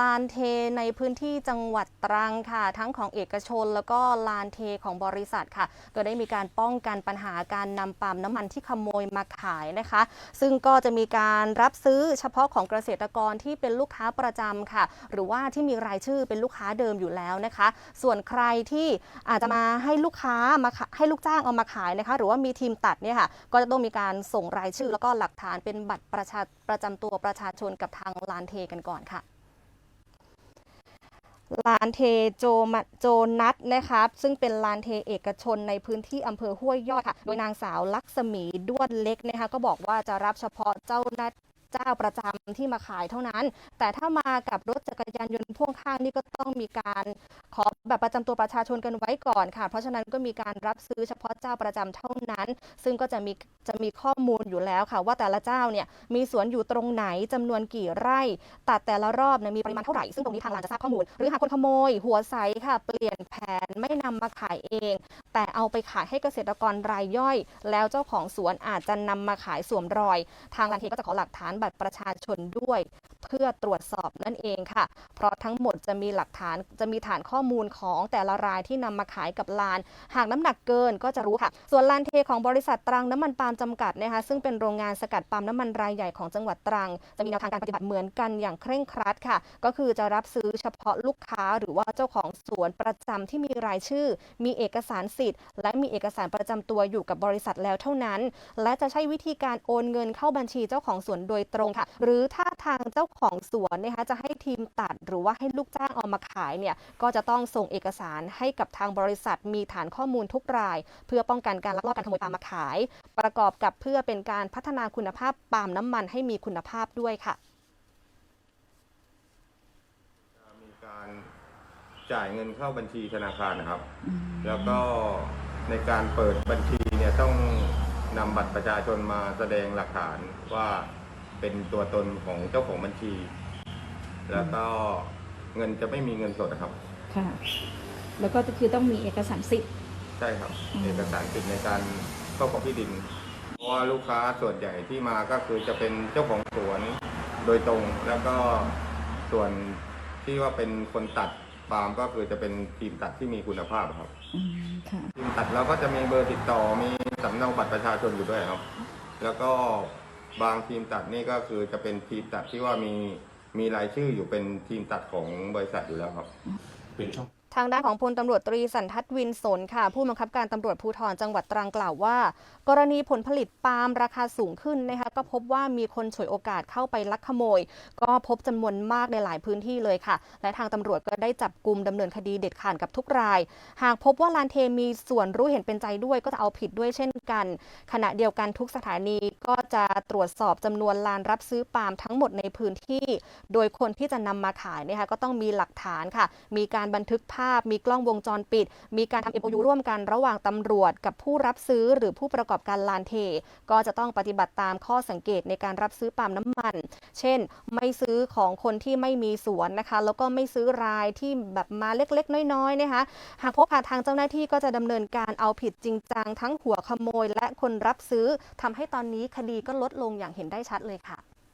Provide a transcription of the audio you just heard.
ลานเทในพื้นที่จังหวัดตรังค่ะ ทั้งของเอกชนแล้วก็ลานเทของบริษัทค่ะ ก็ได้มีการป้องกันปัญหาการนำปาล์มน้ำมันที่ขโมยมาขายนะคะ ซึ่งก็จะมีการรับซื้อเฉพาะของเกษตรกรที่เป็นลูกค้าประจำค่ะ หรือว่าที่มีรายชื่อเป็นลูกค้าเดิมอยู่แล้วนะคะ ส่วนใครที่อาจจะมาให้ลูกค้ามาให้ลูกจ้างเอามาขายนะคะ หรือว่ามีทีมตัดเนี่ยค่ะก็จะต้องมีการส่งรายชื่อ แล้วก็หลักฐานเป็นบัตรประชาประจำตัวประชาชนกับทางลานเทกันก่อนค่ะ ลานเทโจมะโจนัทนะครับ ซึ่งเป็นลานเทเอกชนในพื้นที่อำเภอห้วยยอดค่ะ โดยนางสาวลักษมีด้วนเล็กนะคะก็บอกว่าจะรับเฉพาะเจ้าหน้า เจ้าประจำที่มาขายเท่านั้น แต่ถ้ามากับรถจักรยานยนต์พ่วงข้างนี่ก็ต้องมีการขอแบบประจำตัวประชาชนกันไว้ก่อนค่ะ เพราะฉะนั้นก็มีการรับซื้อเฉพาะเจ้าประจำเท่านั้น ซึ่งก็จะมีจะมีข้อมูลอยู่แล้วค่ะ ว่าแต่ละเจ้าเนี่ยมีสวนอยู่ตรงไหนจำนวนกี่ไร่ ตัดแต่ละรอบเนี่ยมีปริมาณเท่าไหร่ ซึ่งตรงนี้ทางร้านจะทราบข้อมูล หรือหากคนขโมย หัวใสค่ะ เปลี่ยนแผนไม่นำมาขายเอง แต่เอาไปขายให้เกษตรกรรายย่อย แล้วเจ้าของสวนอาจจะนำมาขายสวมรอย ทางร้านเทก็จะขอหลักฐานบัตรประชาชนด้วย เพื่อตรวจสอบนั่นเองค่ะ เพราะทั้งหมดจะมีหลักฐานจะมีฐานข้อมูลของแต่ละรายที่นำมาขายกับลาน หากน้ำหนักเกินก็จะรู้ค่ะ ส่วนลานเทของบริษัทตรังน้ำมันปาล์มจำกัดนะคะซึ่งเป็นโรงงานสกัดปาล์มน้ำมันรายใหญ่ของจังหวัดตรัง จะมีแนวทางการปฏิบัติเหมือนกันอย่างเคร่งครัดค่ะ ก็คือจะรับซื้อเฉพาะลูกค้า หรือว่าเจ้าของสวนประจำที่มีรายชื่อ มีเอกสารสิทธิ์ และมีเอกสารประจำตัวอยู่กับบริษัทแล้วเท่านั้น และจะใช้วิธีการโอนเงินเข้าบัญชีเจ้าของสวนโดยตรงค่ะ หรือถ้าทางเจ้าของสวนนะคะจะให้ทีมตัดหรือว่าให้ลูกจ้างเอามาขายเนี่ยก็จะต้องส่งเอกสารให้กับทางบริษัทมีฐานข้อมูลทุกราย เพื่อป้องกันการลักลอบการขโมยปาล์มมาขาย ประกอบกับเพื่อเป็นการพัฒนาคุณภาพปาล์มน้ำมันให้มีคุณภาพด้วยค่ะมีการจ่ายเงินเข้าบัญชีธนาคารนะครับ แล้วก็ในการเปิดบัญชีเนี่ยต้องนำบัตรประชาชนมาแสดงหลักฐานว่า เป็นตัวตนของเจ้าของบัญชี แล้วก็เงินจะไม่มีเงินสดนะครับ ค่ะ แล้วก็คือต้องมีเอกสารสิทธิ์ ใช่ครับ อืม เอกสารสิทธิ์ในการครอบครองที่ดิน เพราะว่าลูกค้าส่วนใหญ่ที่มาก็คือจะเป็นเจ้าของสวนโดยตรง แล้วก็ส่วนที่ว่าเป็นคนตัดปาล์มก็คือจะเป็นทีมตัดที่มีคุณภาพครับ อืมค่ะ ทีมตัดเราก็จะมีเบอร์ติดต่อมีสำเนาบัตรประชาชนอยู่ด้วยครับ แล้วก็ บางทีมตัดนี่ก็คือจะเป็นทีมตัดที่ว่ามีมีรายชื่ออยู่เป็นทีมตัดของบริษัทอยู่แล้วครับ เป็นช่อง ทางด้านของพลตำรวจตรีสันทัศน์วินสนค่ะ ผู้บังคับการตำรวจภูธรจังหวัดตรังกล่าวว่า กรณีผลผลิตปาล์มราคาสูงขึ้นนะคะก็พบว่ามีคนฉวยโอกาสเข้าไปลักขโมย ก็พบจำนวนมากในหลายพื้นที่เลยค่ะ และทางตำรวจก็ได้จับกลุ่มดำเนินคดีเด็ดขาดกับทุกราย หากพบว่าลานเทมีส่วนรู้เห็นเป็นใจด้วยก็จะเอาผิดด้วยเช่นกัน ขณะเดียวกันทุกสถานีก็จะตรวจสอบจำนวนลานรับซื้อปาล์มทั้งหมดในพื้นที่ โดยคนที่จะนำมาขายนะคะก็ต้องมีหลักฐานค่ะ มีการบันทึกภาพมีกล้องวงจรปิด มีการทำ MOU ร่วมกันระหว่างตำรวจกับผู้รับซื้อหรือผู้ประกอบการลานเท ก็จะต้องปฏิบัติตามข้อสังเกตในการรับซื้อปาล์มน้ำมัน เช่น ไม่ซื้อของคนที่ไม่มีสวนนะคะ แล้วก็ไม่ซื้อรายที่แบบมาเล็กๆ น้อยๆนะคะหากพบค่ะทางเจ้าหน้าที่ก็จะดำเนินการเอาผิดจริงจังทั้งหัวขโมย และคนรับซื้อทำให้ตอนนี้คดีก็ลดลงอย่างเห็นได้ชัดเลยค่ะ